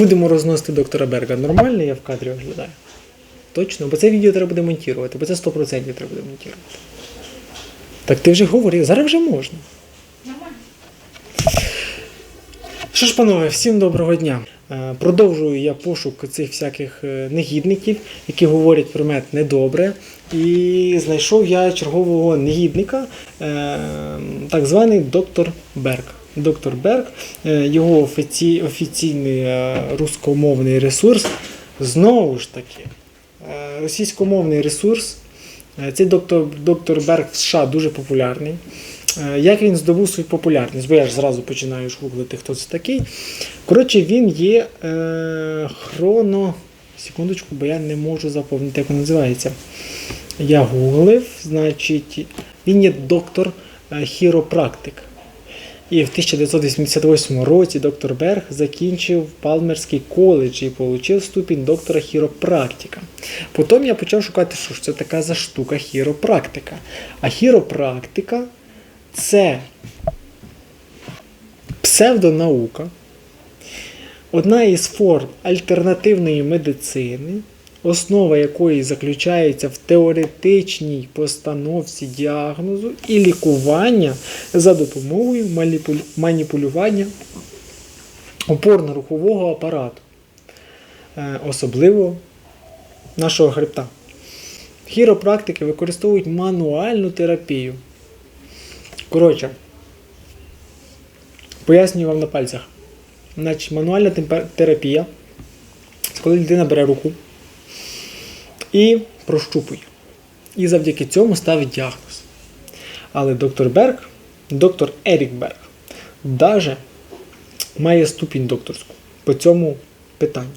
Будемо розносити доктора Берга. Нормально я в кадрі виглядаю? Точно? Бо це відео треба буде монтувати, бо це 100% треба буде монтувати. Так ти вже говорив, зараз вже можна. Що ж, панове, всім доброго дня. Е, Продовжую я пошук цих всяких е, негідників, які говорять про мед недобре. І знайшов я чергового негідника, е, так званий доктор Берг. Доктор Берг, е, його офіці... офіційний е, рускомовний ресурс. Знову ж таки, е, російськомовний ресурс. Цей доктор, доктор Берг в США дуже популярний. Як він здобув свою популярність? Бо я ж зразу починаю гуглити, хто це такий. Коротше, він є е, хроно. Секундочку, бо я не можу заповнити, як він називається. Я гуглив, значить, він є доктор хіропрактик. І в 1988 році доктор Берг закінчив Палмерський коледж і отримав ступінь доктора хіропрактика. Потім я почав шукати, що ж це така за штука хіропрактика. А хіропрактика це псевдонаука, одна із форм альтернативної медицини, основа якої заключається в теоретичній постановці діагнозу і лікування за допомогою маніпулювання опорно-рухового апарату, е, особливо нашого хребта. Хіропрактики використовують мануальну терапію. Коротше, пояснюю вам на пальцях. Значить, мануальна терапія, це коли людина бере руку і прощупує. І завдяки цьому ставить діагноз. Але доктор Берг, доктор Ерік Берг, даже має ступінь докторську по цьому питанню.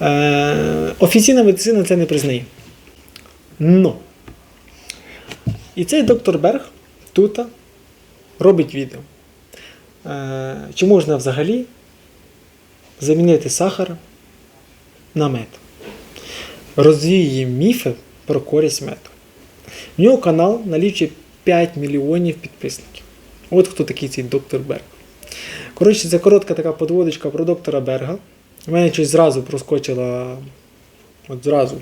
Е, офіційна медицина це не признає. Но. І цей доктор Берг тут робить відео. Е, чи можна взагалі замінити сахар на мед? Розвіює міфи про користь меду. В нього канал налічує 5 мільйонів підписників. От хто такий цей доктор Берг. Коротше, це коротка така подводочка про доктора Берга. У мене щось зразу проскочила. От зразу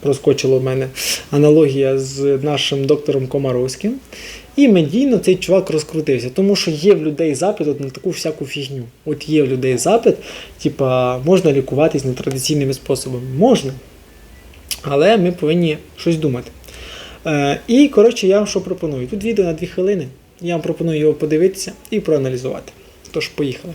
проскочила в мене аналогія з нашим доктором Комаровським. І медійно цей чувак розкрутився, тому що є в людей запит от на таку всяку фігню. От є в людей запит, типа, можна лікуватись нетрадиційними способами. Можна. Але ми повинні щось думати. Е, і, коротше, я вам що пропоную? Тут відео на 2 хвилини. Я вам пропоную його подивитися і проаналізувати. Тож, поїхали.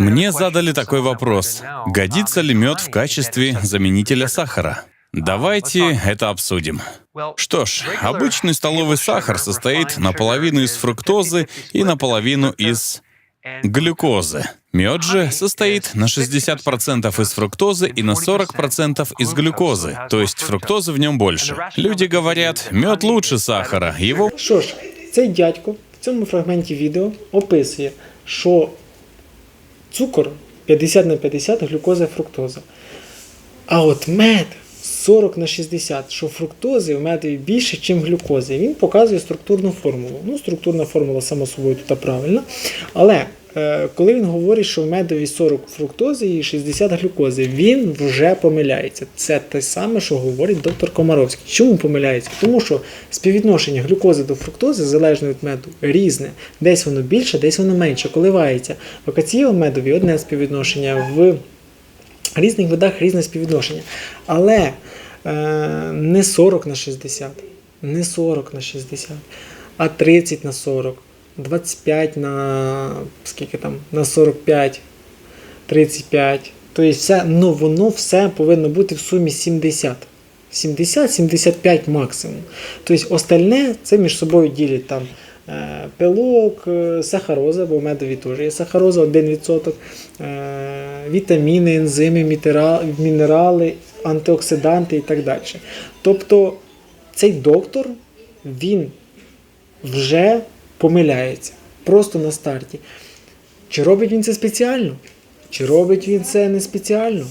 Мне задали такой вопрос. Годится ли мед в качестве заменителя сахара? Давайте это обсудим. Что ж, обычный столовый сахар состоит наполовину из фруктозы и наполовину из глюкозы. Мед же состоит на 60% из фруктозы и на 40% из глюкозы, то есть фруктозы в нем больше. Люди говорят, мед лучше сахара, его Що ж, цей дядько в цьому фрагменті відео описує, що цукор 50 на 50 глюкоза і фруктоза. А от мед 40 на 60, що фруктози в медові більше, ніж глюкози. Він показує структурну формулу. Ну, структурна формула, само собою, тут правильна. Але е, коли він говорить, що в медові 40 фруктози і 60 глюкози, він вже помиляється. Це те саме, що говорить доктор Комаровський. Чому помиляється? Тому що співвідношення глюкози до фруктози, залежно від меду, різне. Десь воно більше, десь воно менше, коливається. В акаційовому медові одне співвідношення, в різних видах різне співвідношення. Але е, не 40 на 60, не 40 на 60, а 30 на 40, 25 на скільки там, на 45, 35. Тобто все, ну, воно все повинно бути в сумі 70. 70-75 максимум. Тобто остальне це між собою ділять там е, пилок, е, сахароза, бо в медові теж є сахароза 1%, е, вітаміни, ензими, мінерали, антиоксиданти і так далі. Тобто цей доктор, він вже помиляється просто на старті. Чи робить він це спеціально? Чи робить він це не спеціально?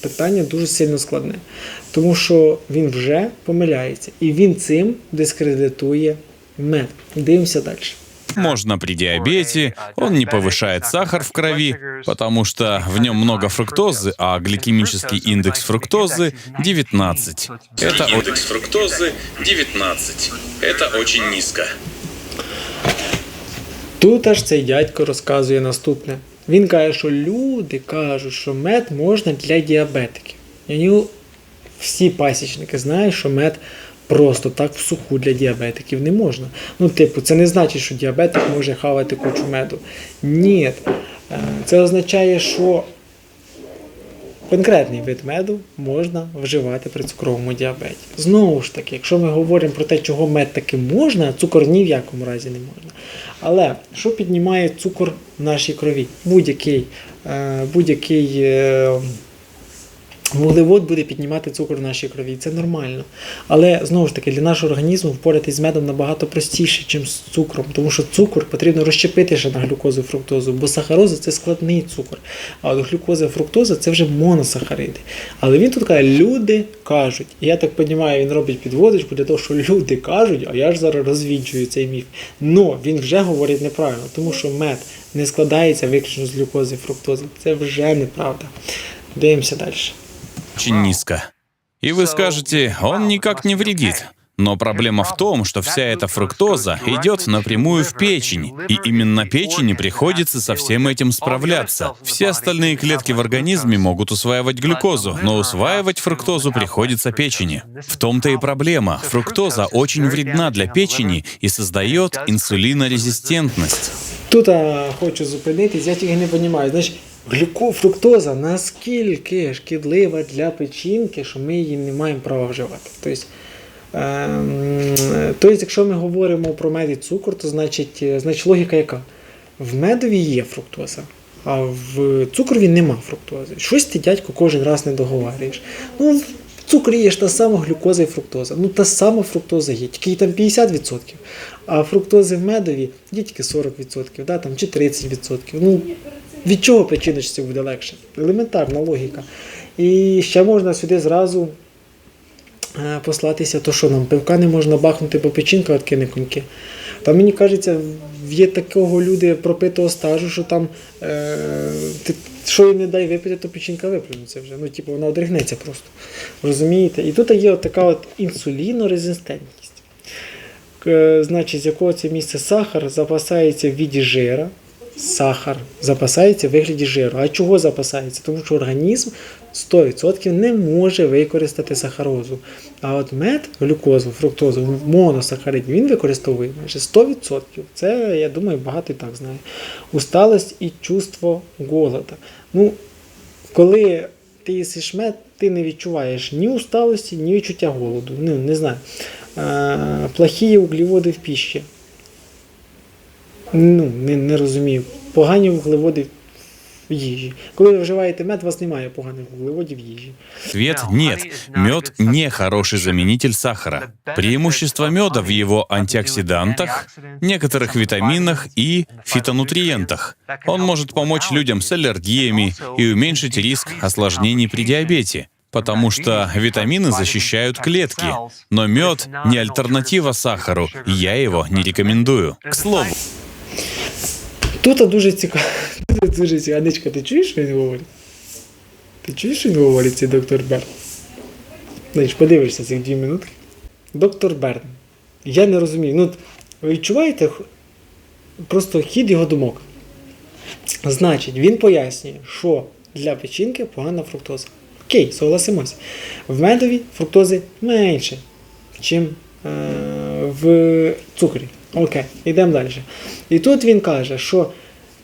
Питання дуже сильно складне. Тому що він вже помиляється. І він цим дискредитує мед. Дивимося далі Можно при диабете, он не повышает сахар в крови, потому что в нем много фруктозы, а гликемический индекс фруктозы 19. Это индекс фруктозы 19. Это очень низко. Тут аж цей дядько розказує наступне. Він каже, що люди кажуть, що мед можна для діабетиків. І нього всі пасічники знають, що мед просто так в суху для діабетиків не можна. Ну, типу, це не значить, що діабетик може хавати кучу меду. Ні. Е, Це означає, що конкретний вид меду можна вживати при цукровому діабеті. Знову ж таки, якщо ми говоримо про те, чого мед таки можна, цукор ні в якому разі не можна. Але що піднімає цукор в нашій крові? Будь-який, е, будь-який е, вуглевод буде піднімати цукор в нашій крові. Це нормально. Але знову ж таки, для нашого організму впоратись з медом набагато простіше, ніж з цукром, тому що цукор потрібно розщепити ще на глюкозу і фруктозу, бо сахароза це складний цукор. А от глюкоза і фруктоза це вже моносахариди. Але він тут каже, люди кажуть. І я так розумію, він робить підводочку для того, що люди кажуть, а я ж зараз розвінчую цей міф. Но він вже говорить неправильно, тому що мед не складається виключно з глюкози і фруктози. Це вже неправда. Дивимося далі. Очень низко. И вы скажете, он никак не вредит. Но проблема в том, что вся эта фруктоза идет напрямую в печень, и именно печени приходится со всем этим справляться. Все остальные клетки в организме могут усваивать глюкозу, но усваивать фруктозу приходится печени. В том-то и проблема. Фруктоза очень вредна для печени и создает инсулинорезистентность. Тут а, хочу зупинитись, я тільки не розумію. Знаєш, глюко, фруктоза наскільки шкідлива для печінки, що ми її не маємо права вживати. Тобто, ем, тобто якщо ми говоримо про мед і цукор, то значить, е, значить логіка яка? В медові є фруктоза, а в цукрові нема фруктози. Щось ти, дядько, кожен раз не договарюєш. Ну, в цукрі є ж та сама глюкоза і фруктоза. Ну, та сама фруктоза є, тільки там 50%. А фруктози в медові є тільки 40%, да, там, чи 30%. Ну, від чого печіночці буде легше? Елементарна логіка. І ще можна сюди зразу е, послатися, то що нам пивка не можна бахнути, бо печінка откине коньки. Та мені кажеться, є такого люди пропитого стажу, що там е, ти, що їй не дай випити, то печінка виплюнеться вже. Ну, типу, вона одригнеться просто. Розумієте? І тут є от така от інсулінорезистентність. К- Значить, з якого це місце сахар запасається в віді жира. Сахар запасається в вигляді жиру. А чого запасається? Тому що організм 100% не може використати сахарозу. А от мед, глюкозу, фруктозу, моносахарид, він використовує майже 100%. Це, я думаю, багато і так знає. Усталость і чувство голода. Ну, коли ти їсиш мед, ти не відчуваєш ні усталості, ні відчуття голоду. Ну, не знаю. Е, плохі углеводи в пищі. Ну, не, не розумію. Погані вуглеводи в їжі. Коли ви вживаєте мед, у вас немає поганих вуглеводів в їжі. Ответ – нет. Мед не хороший заменитель сахара. Преимущество меда в его антиоксидантах, некоторых витаминах и фитонутриентах. Он может помочь людям с аллергиями и уменьшить риск осложнений при диабете. Потому что витамины защищают клетки. Но мед не альтернатива сахару, и я его не рекомендую. К слову, Тут дуже цікаво. Тут дуже цікаво. Анечка, ти чуєш, що він говорить? Ти чуєш, що він говорить, цей доктор Берн? Знаєш, подивишся цих дві минутки. Доктор Берн. Я не розумію. Ну, ви відчуваєте просто хід його думок. Значить, він пояснює, що для печінки погана фруктоза. Окей, согласимося. В медові фруктози менше, чим е, в цукрі. Окей, йдемо далі. І тут він каже, що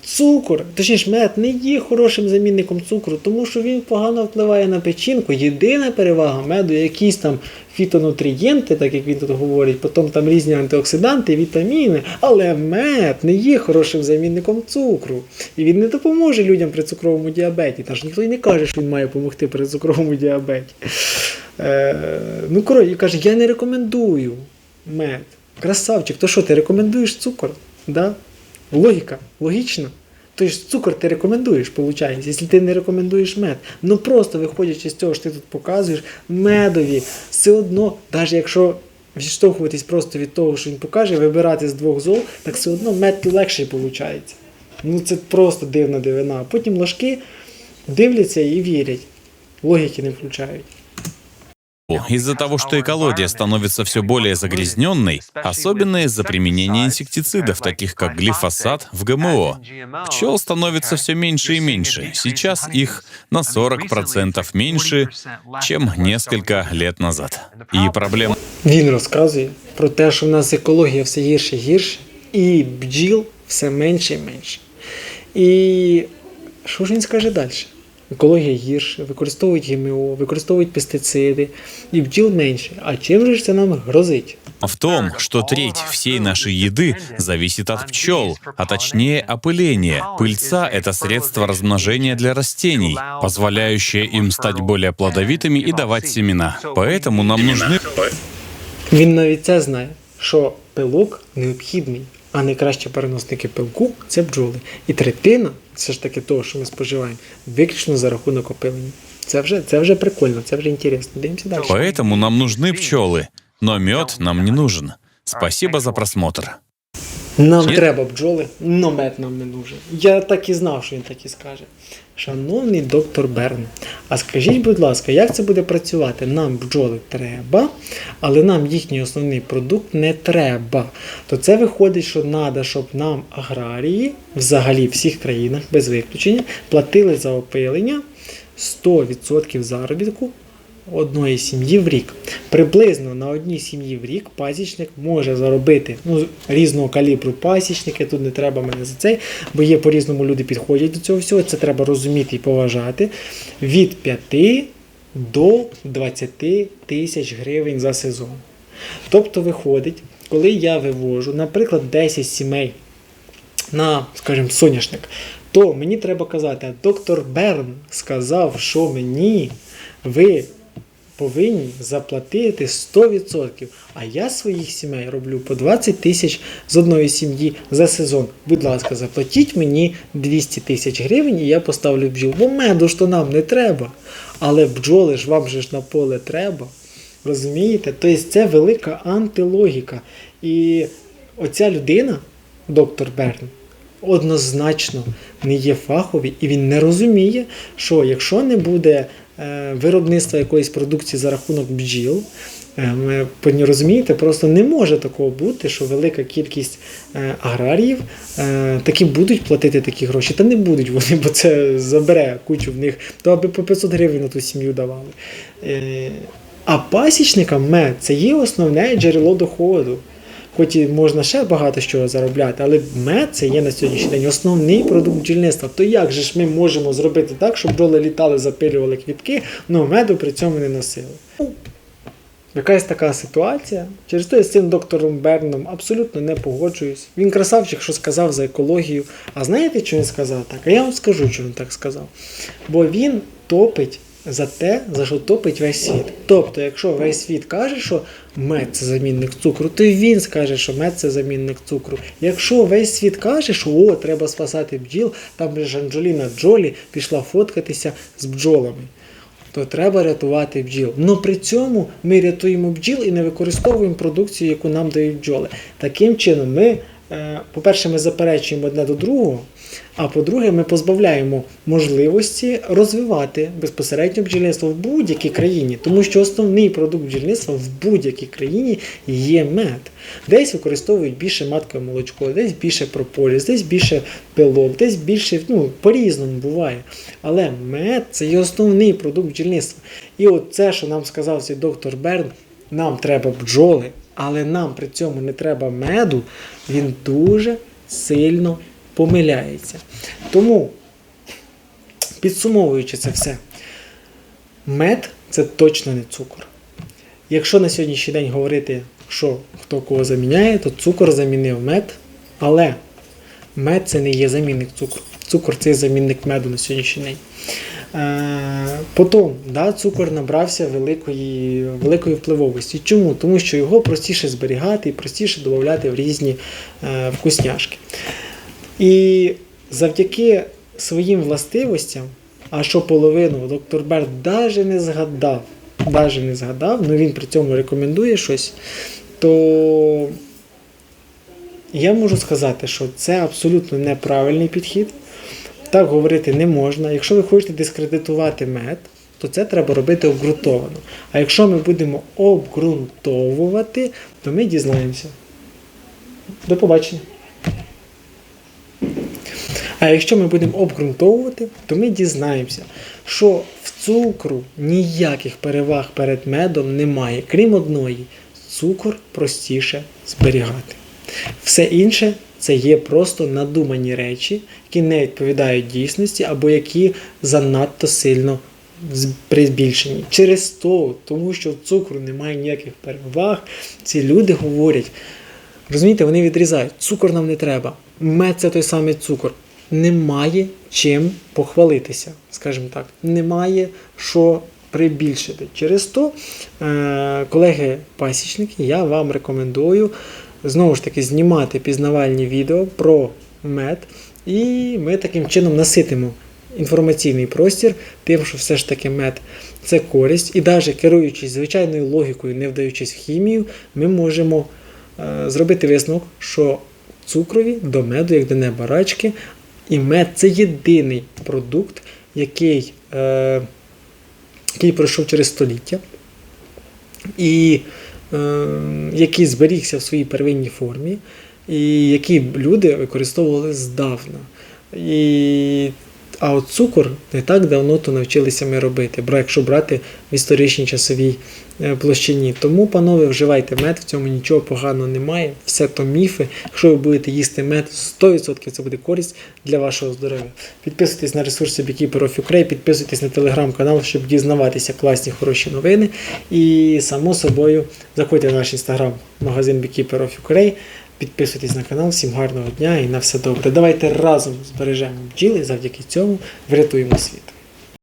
цукор, точніше, мед не є хорошим замінником цукру, тому що він погано впливає на печінку. Єдина перевага меду якісь там фітонутрієнти, так як він тут говорить, потім там різні антиоксиданти, вітаміни. Але мед не є хорошим замінником цукру. І він не допоможе людям при цукровому діабеті. Та ж ніхто й не каже, що він має допомогти при цукровому діабеті. Е, ну, коротше, каже, я не рекомендую мед. Красавчик, то що, ти рекомендуєш цукор? Да? Логіка, логічно. Тобто цукор ти рекомендуєш, виходить, якщо ти не рекомендуєш мед. Ну просто виходячи з цього, що ти тут показуєш, медові все одно, навіть якщо відштовхуватись просто від того, що він покаже, вибирати з двох зол, так все одно мед легший виходить. Ну це просто дивна дивина. Потім ложки дивляться і вірять. Логіки не включають. Из-за того, что экология становится все более загрязненной, особенно из-за применения инсектицидов, таких как глифосат, в ГМО, пчел становится все меньше и меньше. Сейчас их на 40% меньше, чем несколько лет назад. И проблема Він розказує про те, що в нас екологія все гірше і гірше, і бджіл все менше і менше. І що ж він скаже далі? Екологія гірше, використовують ГМО, використовують пестициди, і бджіл менше. А чим же ж це нам грозить? в том, что треть всей нашей еды зависит от пчел, а точнее опыления. Пыльца — это средство размножения для растений, позволяющее им стать более плодовитыми и давать семена. Поэтому нам нужны Він навіть це знає, що пилок необхідний, а найкращі переносники пилку це бджоли. І третина, все ж таки того, що ми споживаємо, виключно за рахунок опилення. Це вже, це вже прикольно, це вже інтересно. Дивимося далі. Поэтому нам нужны пчелы, но мед нам не нужен. Спасибо за просмотр. Нам Ні. треба бджоли, но мед нам не нужен. Я так і знав, що він так і скаже. Шановний доктор Берн, а скажіть, будь ласка, як це буде працювати? Нам бджоли треба, але нам їхній основний продукт не треба. То це виходить, що треба, щоб нам аграрії, взагалі в всіх країнах, без виключення, платили за опилення 100% заробітку одної сім'ї в рік. Приблизно на одній сім'ї в рік пасічник може заробити ну, різного калібру пасічники, тут не треба мене за цей, бо є по-різному люди підходять до цього всього. Це треба розуміти і поважати. Від 5 до 20 тисяч гривень за сезон. Тобто виходить, коли я вивожу, наприклад, 10 сімей на, скажімо, соняшник, то мені треба казати, доктор Берн сказав, що мені ви повинні заплатити 100%. А я своїх сімей роблю по 20 тисяч з одної сім'ї за сезон. Будь ласка, заплатіть мені 200 тисяч гривень, і я поставлю бджіл. Бо меду ж то нам не треба. Але бджоли ж вам же ж на поле треба. Розумієте? Тобто це велика антилогіка. І оця людина, доктор Берн, однозначно не є фаховий, і він не розуміє, що якщо не буде виробництва якоїсь продукції за рахунок бджіл, е, ми повинні розумієте, просто не може такого бути, що велика кількість е, аграріїв е, таки будуть платити такі гроші. Та не будуть вони, бо це забере кучу в них, то аби по 500 гривень на ту сім'ю давали. Е, а пасічникам мед це є основне джерело доходу. Хоч і можна ще багато чого заробляти, але мед це є на сьогоднішній день основний продукт бджільництва. То як же ж ми можемо зробити так, щоб бджоли літали, запилювали квітки, але меду при цьому не носили? Ну, Якась така ситуація. Через те я з цим доктором Берном абсолютно не погоджуюсь. Він красавчик, що сказав за екологію. А знаєте, що він сказав так? А я вам скажу, що він так сказав. Бо він топить за те, за що топить весь світ. Тобто, якщо весь світ каже, що мед це замінник цукру, то він скаже, що мед це замінник цукру. Якщо весь світ каже, що о, треба спасати бджіл, там же ж Анджеліна Джолі пішла фоткатися з бджолами то треба рятувати бджіл. Но при цьому ми рятуємо бджіл і не використовуємо продукцію, яку нам дають бджоли. Таким чином, ми, е, по-перше, ми заперечуємо одне до другого, а по-друге, ми позбавляємо можливості розвивати безпосередньо бджільництво в будь-якій країні, тому що основний продукт бджільництва в будь-якій країні є мед. Десь використовують більше маткове молочко, десь більше прополіс, десь більше пилок, десь більше, ну, по-різному буває. Але мед це є основний продукт бджільництва. І от це, що нам сказав цей доктор Берн, нам треба бджоли, але нам при цьому не треба меду, він дуже сильно помиляється. Тому, підсумовуючи це все, мед це точно не цукор. Якщо на сьогоднішній день говорити, що хто кого заміняє, то цукор замінив мед, але мед це не є замінник цукру. Цукор це є замінник меду на сьогоднішній день. Е, Потім, да, цукор набрався великої, великої впливовості. Чому? Тому що його простіше зберігати і простіше додати в різні е, вкусняшки. І завдяки своїм властивостям, а що половину доктор Берт навіть не згадав, навіть не згадав, але він при цьому рекомендує щось, то я можу сказати, що це абсолютно неправильний підхід. Так говорити не можна. Якщо ви хочете дискредитувати мед, то це треба робити обґрунтовано. А якщо ми будемо обґрунтовувати, то ми дізнаємося. До побачення. А якщо ми будемо обґрунтовувати, то ми дізнаємося, що в цукру ніяких переваг перед медом немає, крім одної, цукор простіше зберігати. Все інше це є просто надумані речі, які не відповідають дійсності або які занадто сильно прибільшені. Через то, тому що в цукру немає ніяких переваг, ці люди говорять, розумієте, вони відрізають, цукор нам не треба, мед це той самий цукор. Немає чим похвалитися, скажімо так. Немає що прибільшити. Через то, е, колеги пасічники, я вам рекомендую знову ж таки знімати пізнавальні відео про мед, і ми таким чином наситимо інформаційний простір, тим, що все ж таки мед це користь, і навіть керуючись звичайною логікою, не вдаючись в хімію, ми можемо е, зробити висновок, що цукрові до меду, як до неба рачки, і мед це єдиний продукт, який, е, який пройшов через століття, і е, який зберігся в своїй первинній формі, і які люди використовували здавна. І, а от цукор не так давно то навчилися ми робити, якщо брати в історичній часовій е, площині. Тому, панове, вживайте мед, в цьому нічого поганого немає, все то міфи. Якщо ви будете їсти мед, 100% це буде користь для вашого здоров'я. Підписуйтесь на ресурси Beekeeper of Ukraine, підписуйтесь на телеграм-канал, щоб дізнаватися класні хороші новини. І само собою заходьте в наш інстаграм-магазин Beekeeper of Ukraine. Підписуйтесь на канал, всім гарного дня і на все добре. Давайте разом збережемо бджіли, завдяки цьому врятуємо світ.